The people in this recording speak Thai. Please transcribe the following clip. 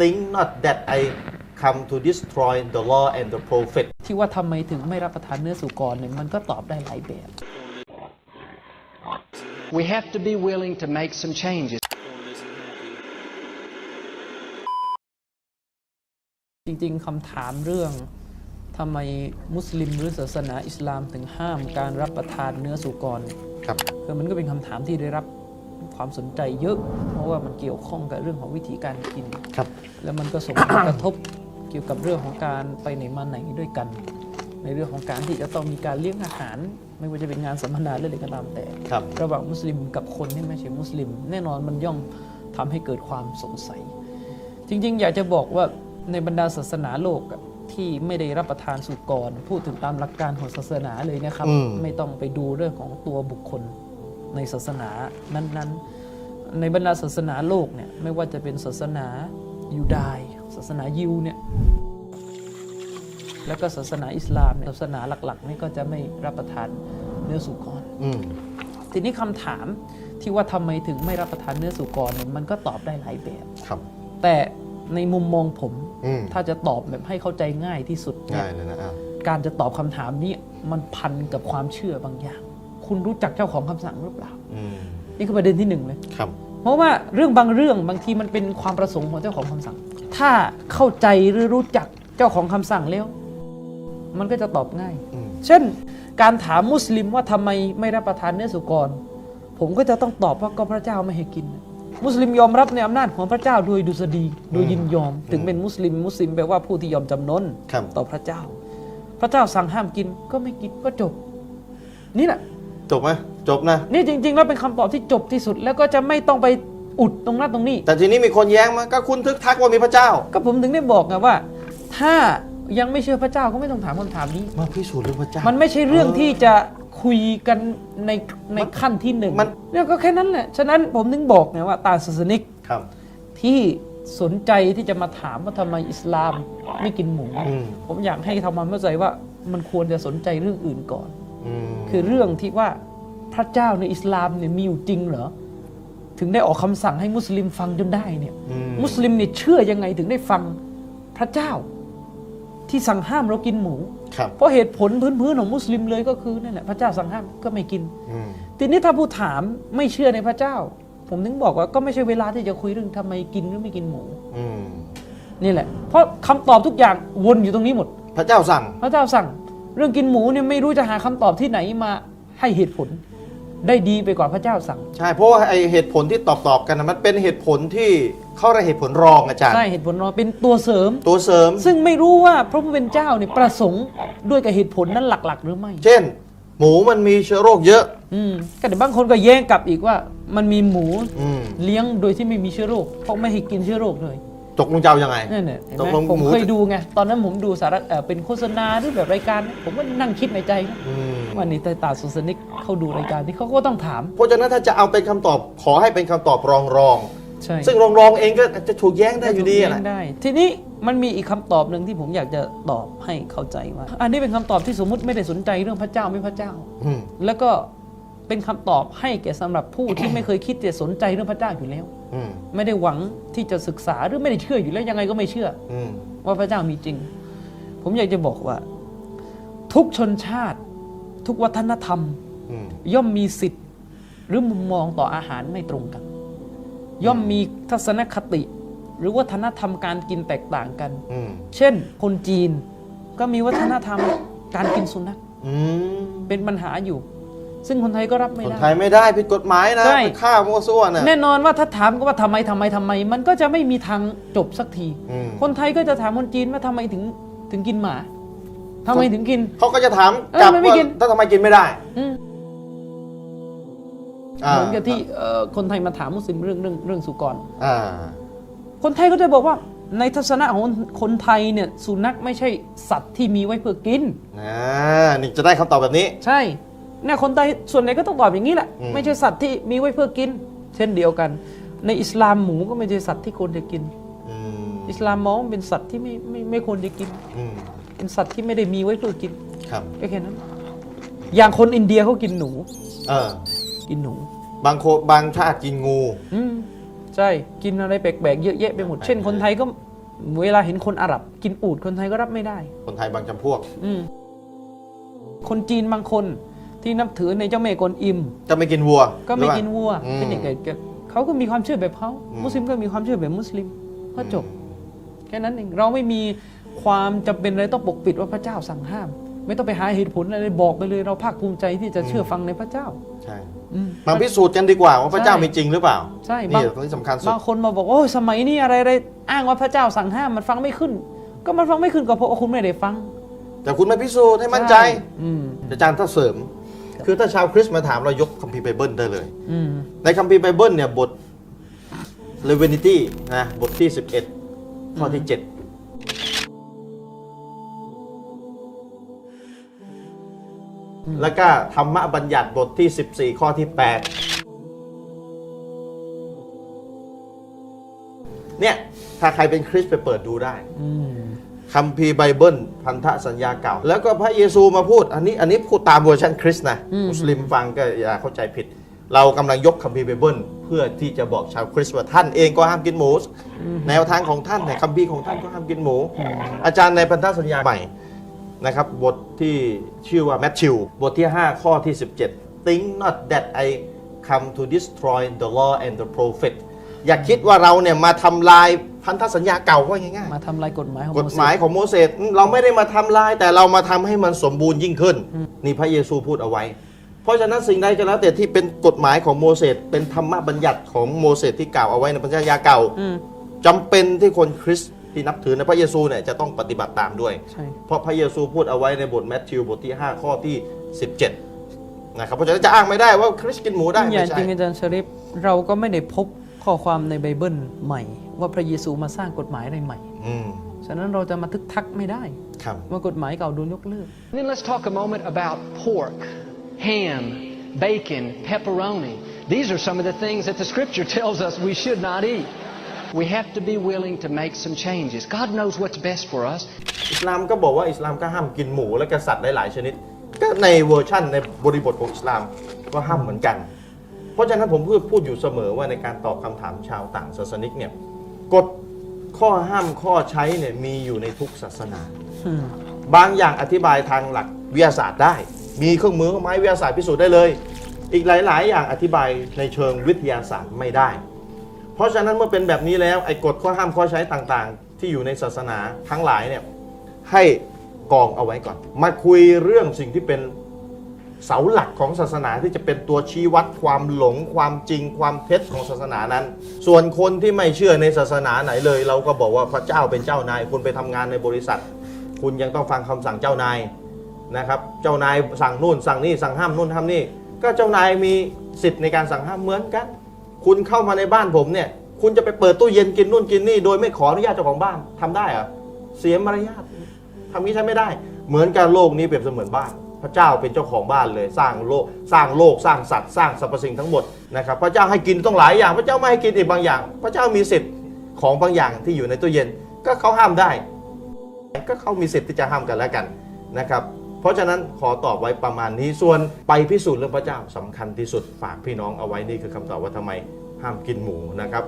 think not that I come to destroy the law and the prophet ที่ว่าทำไมถึงไม่รับประทานเนื้อสุกรเนี่ยมันก็ตอบได้หลายแบบ We have to be willing to make some changes. จริงๆคำถามเรื่องทำไมมุสลิมหรือศาสนาอิสลามถึงห้ามการรับประทานเนื้อสุกรครับคือมันก็เป็นคำถามที่ได้รับ ความสนใจเยอะ เพราะว่ามันเกี่ยวข้องกับเรื่องของวิธีการกินครับ แล้วมันก็ส่งผลกระทบเกี่ยวกับเรื่องของการไปไหนมาไหนด้วยกัน ในเรื่องของการที่จะต้องมีการเลี้ยงอาหาร ไม่ว่าจะเป็นงานสัมมนาหรืออะไรก็ตามแต่ ครับ ระหว่างมุสลิมกับคนที่ไม่ใช่มุสลิม แน่นอนมันย่อมทำให้เกิดความสงสัย จริงๆ อยากจะบอกว่าในบรรดาศาสนาโลกอะที่ไม่ได้รับประทานสุกร พูดถึงตามหลักการของศาสนาเลยนะครับ อืม ไม่ต้องไปดูเรื่องของตัวบุคคล ในศาสนานั้นๆ ในบรรดาศาสนาโลกเนี่ยไม่ว่าจะเป็นศาสนายูดายศาสนายิวเนี่ยแล้วก็ศาสนาอิสลามเนี่ยศาสนาหลักๆนี่ก็จะไม่รับประทานเนื้อสุกรอืมทีนี้คำถามที่ว่าทำไมถึงไม่รับประทานเนื้อสุกรเนี่ยมันก็ตอบได้หลายแบบครับ แต่ในมุมมองผมอืมถ้าจะตอบแบบให้เข้าใจง่ายที่สุดเนี่ง่ายยเลยนะอะการจะตอบคำถามนี้มันพันกับความเชื่อบางอย่าง คุณรู้จักเจ้าของคำสั่งหรือเปล่าอืมนี่คือประเด็นที่หนึ่งเลยครับ เพราะว่าเรื่องบางเรื่องบางทีมันเป็นความประสงค์ของเจ้าของคำสั่ง ถ้าเข้าใจหรือรู้จักเจ้าของคำสั่งแล้ว มันก็จะตอบง่ายอืมเช่น การถามมุสลิมว่าทำไมไม่รับประทานเนื้อสุกร ผมก็จะต้องตอบว่าก็พระเจ้าไม่ให้กินมุสลิมยอมรับในอำนาจของพระเจ้าโดยดุษฎีโดยยินยอม ถึงเป็นมุสลิม มุสลิมแปลว่าผู้ที่ยอมจำนนครับต่อพระเจ้า พระเจ้าสั่งห้ามกินก็ไม่กินก็จบ นี่แหละ จบไหมจบนะ นี่จริง ๆ แล้วเป็นคำตอบที่จบที่สุด แล้วก็จะไม่ต้องไปอุดตรงนั้นตรงนี้ แต่ทีนี้มีคนแย้งมาก็คุณทึกทักว่ามีพระเจ้า ก็ผมถึงได้บอกไงว่า ถ้ายังไม่เชื่อพระเจ้าก็ไม่ต้องถามคำถามนี้ มาพิสูจน์เรื่องพระเจ้ามันไม่ใช่เรื่องที่จะคุยกันในในขั้นที่หนึ่งมันเนี่ยก็แค่นั้นแหละ ฉะนั้นผมถึงบอกไงว่าตาศาสนิกครับ ที่สนใจที่จะมาถามว่าทำไมอิสลามไม่กินหมู อืม ผมอยากให้ทำความเข้าใจว่ามันควรจะสนใจเรื่องอื่นก่อนอืม คือเรื่องที่ว่าพระเจ้าในอิสลามเนี่ยมีอยู่จริงเหรอ ถึงได้ออกคำสั่งให้มุสลิมฟังจนได้เนี่ยอืมมุสลิมเนี่ยเชื่อยังไงถึงได้ฟังพระเจ้า ที่สั่งห้ามเรากินหมูครับเพราะเหตุผลพื้นๆของมุสลิมเลยก็คือนั่นแหละพระเจ้าสั่งห้ามก็ไม่กินอืมทีนี้ถ้าผู้ถามไม่เชื่อในพระเจ้า ผมถึงบอกว่าก็ไม่ใช่เวลาที่จะคุยเรื่องทำไมกินหรือไม่กินหมูอืมนี่แหละ เพราะคำตอบทุกอย่างวนอยู่ตรงนี้หมด พระเจ้าสั่ง พระเจ้าสั่งเรื่องกินหมูเนี่ยไม่รู้จะหาคำตอบที่ไหนมาให้เหตุผลได้ดีไปกว่าพระเจ้าสั่ง ใช่ เพราะว่าไอเหตุผลที่ตอบตอบๆกันนะมันเป็นเหตุผลที่เข้าเรียกเหตุผลรองอาจารย์ใช่เหตุผลเราเป็นตัวเสริมตัวเสริม ซึ่งไม่รู้ว่าพระผู้เป็นเจ้าเนี่ยประสงค์ด้วยกับเหตุผลนั้นหลัก ๆ หรือไม่ เช่น หมูมันมีเชื้อโรคเยอะ อืมก็แต่บางคนก็แย้งกลับอีกว่า มันมีหมูอืมเลี้ยงโดยที่ไม่มีเชื้อโรคเพราะไม่ให้กินเชื้อโรคเลย ตกลงจะเอายังไง นั่นแหละเห็นตกไหมลงผมหมู เคยดูไง ตอนนั้นผมดูสารเอ่อเป็นโฆษณาหรือแบบรายการ ผมก็นั่งคิดในใจนะอืมว่านี่ตาตาสุสนิกเขาดูรายการที่เขาก็ต้องถาม เพราะฉะนั้นถ้าจะเอาเป็นคำตอบขอให้เป็นคำตอบรองรองใช่ๆซึ่งรองรองๆเองก็จะถูกแย้งได้อยู่ดีอะเลี้นะงได้ ทีนี้มันมีอีกคำตอบหนึ่งที่ผมอยากจะตอบให้เข้าใจว่า อันนี้เป็นคำตอบที่สมมุติไม่ได้สนใจเรื่องพระเจ้าไม่พระเจ้า อืมแล้วก็ เป็นคำตอบให้แก่สำหรับผู้ที่ไม่เคยคิดจะสนใจเรื่องพระเจ้าอยู่แล้ว อืมไม่ได้หวังที่จะศึกษาหรือไม่ได้เชื่ออยู่แล้วยังไงก็ไม่เชื่อ อืมว่าพระเจ้ามีจริง ผมอยากจะบอกว่า ทุกชนชาติ ทุกวัฒนธรรม อืมย่อมมีสิทธิ์หรือมุมมองต่ออาหารไม่ตรงกัน ย่อมมีทัศนคติ หรือวัฒนธรรมการกินแตกต่างกัน อืมเช่น คนจีนก็มีวัฒนธรรมการกินสุนัขอืมเป็นปัญหาอยู่ ซึ่งคนไทยก็รับไม่คนได้ ไทยไม่ได้ผิดกฎหมายนะใช่ ไปฆ่ามั่วซั่วน่ะ แน่นอนว่าถ้าถามก็ว่าทำไมทำไมทำไม มันก็จะไม่มีทางจบสักที อืม คนไทยก็จะถามคนจีนว่าทำไมถึงถึงกินหมาทำไมถึงกิน เขาก็จะถามเออกลับทำไมไม่ว่ากิน ถ้าทำไมกินไม่ได้อืมาเหมือนกับที่เอ่อคนไทยมาถามมุสลิมเรื่องเรื่องเรื่องสุกร อ่า คนไทยก็จะบอกว่า ในทัศนะของคนไทยเนี่ยสุนัขไม่ใช่สัตว์ที่มีไว้เพื่อกิน อ่า นี่จะได้คำตอบแบบนี้ ใช่ เนี่ยคนไทยส่วนใหญ่ก็ต้องตอบอย่างนี้แหละ อืม ไม่ใช่สัตว์ที่มีไว้เพื่อกิน เช่นเดียวกัน ในอิสลามหมูก็ไม่ใช่สัตว์ที่ควรจะกิน อืมอิสลามมองว่าเป็นสัตว์ที่ไม่ไม่ไม่ควรจะกิน อืมเป็นสัตว์ที่ไม่ได้มีไว้เพื่อกินครับก็แค่นั้น อย่างคนอินเดียเขากินหนู เออกินหนู บางโคบางชาติกินงู อืมใช่กินอะไรแปลกๆเยอะแยะไปหมด เช่นคนไทยก็เวลาเห็นคนอาหรับ กินอูดคนไทยก็รับไม่ได้ คนไทยบางจำพวก อืมคนจีนบางคน ที่นับถือในเจ้าแม่กวนอิม จะไม่กินวัวก็ไม่หรือว่ากินวัวอืมเป็นอย่างไงก็เขาก็มีความเชื่อแบบเขาอืม มุสลิมก็มีความเชื่อแบบมุสลิมก็จบแค่นั้นเองเราไม่มีความจำเป็นอะไรต้องปกปิดว่าพระเจ้าสั่งห้าม ไม่ต้องไปหาเหตุผลอะไรบอกไปเลยเราภาคภูมิใจที่จะเชื่อฟังในพระเจ้าใช่อืม มาพิสูจน์กันดีกว่าว่าพระเจ้าใช่ มีจริงหรือเปล่า ใช่นี่บางตรงนี้สำคัญสุด บางคนมาบอกว่าโอ้ยสมัยนี้อะไรอะไรอ้างว่าพระเจ้าสั่งห้ามมันฟังไม่ขึ้น ก็มันฟังไม่ขึ้นก็เพราะว่าคุณไม่ได้ฟังแต่คุณไม่พิสูจน์ให้มั่นใจ อืม อาจารย์ถ้าเสริม คือถ้าชาวคริสต์มาถามเรายกคัมภีร์ไบเบิลได้เลย อืมในคัมภีร์ไบเบิลเนี่ยบทเลเวนิตี้นะบทที่ 11 ข้อที่ 7แล้วก็ธรรมบัญญัติบทที่ 14 ข้อที่ 8 เนี่ย ถ้าใครเป็นคริสต์ไปเปิดดูได้อืม คัมภีร์ไบเบิลพันธสัญญาเก่า แล้วก็พระเยซูมาพูด อันนี้อันนี้พูดตามเวอร์ชันคริสต์นะอืมมุสลิมฟังก็อย่าเข้าใจผิด เรากำลังยกคัมภีร์ไบเบิลเพื่อที่จะบอกชาวคริสต์ว่าท่านเองก็ห้ามกินหมู แนวทางของท่านในคัมภีร์ของท่านก็ห้ามกินหมู อาจารย์ในพันธสัญญาใหม่นะครับบทที่ชื่อว่าแมทธิวบทที่ 5 ข้อที่ 17 think not that I come to destroy the law and the prophet อย่าคิดว่าเราเนี่ยมาทำลาย พันธสัญญาเก่าว่าง่ายๆมาทำลายกฎหมายของกฎหมายของโมเสสอืมเราไม่ได้มาทำลาย แต่เรามาทำให้มันสมบูรณ์ยิ่งขึ้น นี่พระเยซูพูดเอาไว้ เพราะฉะนั้นสิ่งใดก็แล้วแต่ที่เป็นกฎหมายของโมเสสเป็นธรรมบัญญัติของโมเสสที่กล่าวเอาไว้ในพันธสัญญาเก่าอืมจำเป็นที่คนคริสต์ที่นับถือในพระเยซูเนี่ยจะต้องปฏิบัติตามด้วยใช่เพราะพระเยซูพูดเอาไว้ในบทแมทธิวบทที่ 5 ข้อที่ 17นะครับเพราะฉะนั้นจะอ้างไม่ได้ว่าคริสต์กินหมูได้อไม่ย่างใช่จริงอาจารย์ชริปเราก็ไม่ได้พบ ข้อความในไบเบิลใหม่ ว่าพระเยซูมาสร้างกฎหมายอะไรใหม่อืมฉะนั้นเราจะมาทึกทักไม่ได้ครับว่ากฎหมายเก่าโดนยกเลิก Then let's talk a moment about pork, ham, bacon, pepperoni. These are some of the things that the scripture tells us we should not eat. We have to be willing to make some changes. God knows what's best for us. อิสลามก็บอกว่าอิสลามก็ห้ามกินหมูและกษัตริย์หลายๆชนิด ก็ในเวอร์ชั่นในบริบทของอิสลามก็ห้ามเหมือนกัน เพราะฉะนั้นผมพูดพูดอยู่เสมอว่าในการตอบคำถามชาวต่างศาสนิกเนี่ยกฎข้อห้ามข้อใช้เนี่ยมีอยู่ในทุกศาสนา อืมบางอย่างอธิบายทางหลักวิทยาศาสตร์ได้ มีเครื่องมือเครื่องไม้วิทยาศาสตร์พิสูจน์ได้เลย อีกหลาย ๆ อย่างอธิบายในเชิงวิทยาศาสตร์ไม่ได้ เพราะฉะนั้นเมื่อเป็นแบบนี้แล้วไอ้กฎข้อห้ามข้อใช้ต่าง ๆ ที่อยู่ในศาสนาทั้งหลายเนี่ยให้กองเอาไว้ก่อน มาคุยเรื่องสิ่งที่เป็น เสาหลักของศาสนาที่จะเป็นตัวชี้วัดความหลงความจริงความเท็จของศาสนานั้น ส่วนคนที่ไม่เชื่อในศาสนาไหนเลย เราก็บอกว่าพระเจ้าเป็นเจ้านาย คุณไปทำงานในบริษัท คุณยังต้องฟังคำสั่งเจ้านายนะครับเจ้านายสั่งนู่นสั่งนี่สั่งห้ามนู่นห้ามนี่ ก็เจ้านายมีสิทธิ์ในการสั่งห้ามเหมือนกัน คุณเข้ามาในบ้านผมเนี่ยคุณจะไปเปิดตู้เย็นกินนู่นกินนี่โดยไม่ขออนุญาตเจ้าของบ้านทำได้เหรอเสียมารยาททำนี้ใช้ไม่ได้ เหมือนกันโลกนี้เปรียบเสมือนบ้าน พระเจ้าเป็นเจ้าของบ้านเลย สร้างโลกสร้างโลกสร้างสัตว์สร้างสรรพสิ่งทั้งหมดนะครับพระเจ้าให้กินต้องหลายอย่าง พระเจ้าไม่ให้กินอีกบางอย่าง พระเจ้ามีสิทธิ์ของบางอย่างที่อยู่ในตู้เย็นก็เขาห้ามได้ ก็เขามีสิทธิ์ที่จะห้ามกันแล้วกันนะครับเพราะฉะนั้นขอตอบไว้ประมาณนี้ส่วนไปพิสูจน์เรื่องพระเจ้าสำคัญที่สุดฝากพี่น้องเอาไว้นี่คือคำตอบว่าทำไมห้ามกินหมูนะครับ